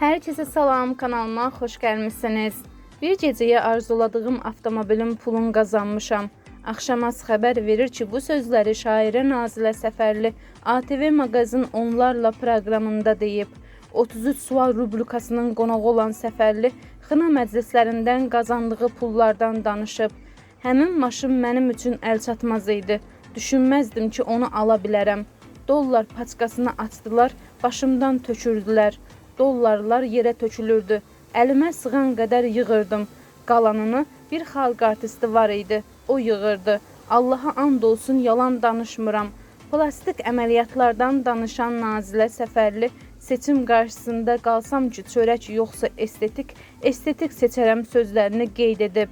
Herkese salam kanalıma hoş gelmişsiniz. Bir geceye arzuladığım avtomobilin pulunu kazanmışam. Akşamaz haber verir ki bu sözleri şaire Nazile Səfərli ATV Magazin onlarla proqramında deyib. 33 sual rubrikasının qonağı olan Səfərli xına məclislərindən qazandığı pullardan danışıb. Həmin maşın mənim üçün əl çatmaz idi. Düşünməzdim ki, onu ala bilərəm. Dollar paçkasını açdılar, başımdan tökürdülər. Dollarlar yerə tökülürdü. Əlimə sığan qədər yığırdım. Qalanını bir xalq artisti var idi. O yığırdı. Allaha and olsun yalan danışmıram. Plastik əməliyyatlardan danışan Nazilə Səfərli seçim qarşısında qalsam ki, çörək yoxsa estetik, estetik seçərəm sözlərini qeyd edib.